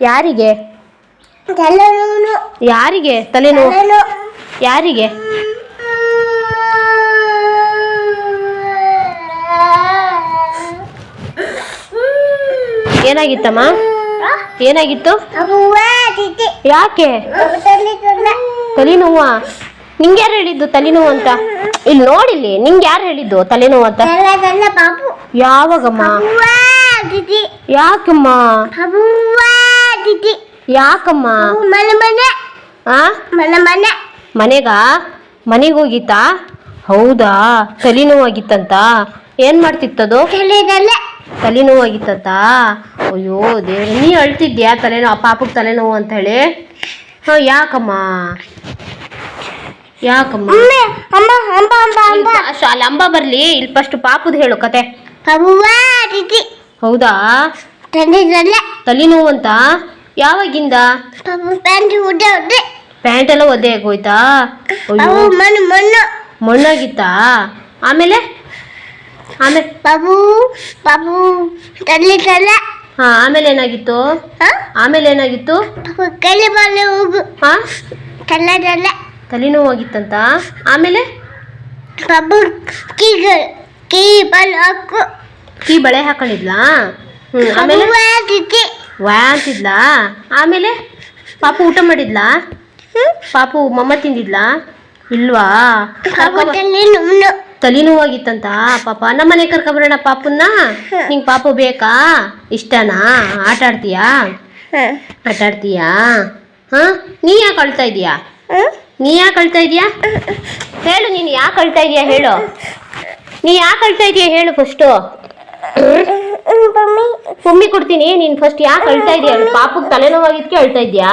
ಯಾರಿಗೆ? ತಲೆನೋವು. ಯಾರಿಗೆ? ತಲೆನೋವು. ಯಾರಿಗೆ? ಏನಾಗಿತ್ತಮ್ಮ? ಏನಾಗಿತ್ತು? ಯಾಕೆ? ತಲೆ ತಲೆ ತಲೆನೋವಾ? ನಿಂಗೆ ಯಾರು ಹೇಳಿದ್ದು ತಲೆನೋವು ಅಂತ? ಇಲ್ಲಿ ನೋಡಿಲ್ಲಿ ನಿಂಗೆ ಯಾರು ಹೇಳಿದ್ದು ತಲೆನೋವು ಅಂತ? ಯಾವಾಗಮ್ಮ? ತಿತಿ ಯಾಕಮ್ಮ? ಅವ್ವ ದಿದಿ ಯಾಕಮ್ಮ? ಮನೆ ಮನೆ. ಆ? ಮನೆ ಮನೆ. ಮನೆಗ? ಮನೆಗೆ ಹೋಗಿತ್ತಾ? ಹೌದಾ? ತಲೆನೋವಾಗಿತ್ತಂತ ಏನ್ ಮಾಡ್ತಿತ್ತದು? ತಲೆ ತಲೆ ತಲೆನೋವಾಗಿತ್ತಂತ ಅಯ್ಯೋ ದೇವ್ರ ನೀ ಅಳ್ತಿದ್ಯಾ ತಲೆನೋವು ಆ ಪಾಪಕ್ಕೆ ತಲೆನೋವು ಅಂತ ಹೇಳಿ? ಹಾ ಯಾಕಮ್ಮ? ಯಾಕಮ್ಮ? ಅಮ್ಮ ಅಮ್ಮ ಅಮ್ಮ ಅಷ್ಟು ಅಲ್ಲಿ ಅಂಬ ಬರ್ಲಿ ಇಲ್ಲಿ ಫಸ್ಟ್ ಪಾಪದ ಹೇಳು ಕತೆ. ಅಬ್ಬವ್ವ ತಿತಿ ಹೌದಾ? ತಲೆ ನೋವು ತಲೆನೋವು ಅಂತ ಯಾವಾಗಿಂದ ಪ್ಯಾಂಟ್ ಎಲ್ಲ ಒದ್ದೆ ಆಗೋಯ್ತಾ? ಮಣ್ಣಾಗಿತ್ತಾ? ಆಮೇಲೆ? ಆಮೇಲೆ ಬಾಬು ಬಾಬು ತಲೆ ತಲೆ ಹಾ ಆಮೇಲೆ ಏನಾಗಿತ್ತು? ಆಮೇಲೆ ಏನಾಗಿತ್ತು? ಕೈಲಿ ಬಾಲೆ ಹೋಗು. ಹಾ? ತಲೆ ತಲೆ ತಲೆನೋವಾಗಿತ್ತಂತ? ಆಮೇಲೆ? ಬಾಬು ಕೀ ಕೀ ಬಾಲ್ ಹಾಕು. ಕೀ ಬಳೆ ಹಾಕೊಂಡಿದ್ಲಾ? ಹ್ಮ್ ಆಮೇಲೆ? ವಾ ಅಂತಿದ್ಲಾ? ಆಮೇಲೆ? ಪಾಪು ಊಟ ಮಾಡಿದ್ಲಾ? ಪಾಪು ಮಮ್ಮ ತಿಂದಿದ್ಲಾ? ಇಲ್ವಾ? ತಲೆನೋವಾಗಿತ್ತಂತ ಪಾಪ ನಮ್ಮನೆ ಕರ್ಕೊಬರೋಣ ಪಾಪುನ್ನ? ನಿಂಗೆ ಪಾಪು ಬೇಕಾ? ಇಷ್ಟನಾ? ಆಟ ಆಡ್ತೀಯಾ? ಹಾಂ. ಆಟ ಆಡ್ತೀಯಾ? ಹಾ? ನೀ ಯಾಕೆ ಅಳ್ತಾ ಇದೀಯಾ ನೀ ಯಾಕೆ ಅಳ್ತಾ ಇದೀಯಾ ಹೇಳು ನೀನು ಯಾಕೆ ಅಳ್ತಾ ಇದೀಯಾ ಹೇಳು. ನೀ ಯಾಕೆ ಅಳ್ತಾ ಇದೀಯಾ ಹೇಳು ಫಸ್ಟು ಮಮ್ಮಿ ಕೊಡ್ತೀನಿ. ನೀನ್ ಫಸ್ಟ್ ಯಾಕೆ ಅಳ್ತಾ ಇದೀಯ? ಪಾಪಕ್ ತಲೆನೋವಾಗಿದ್ಕೆ ಅಳ್ತಾ ಇದೀಯಾ?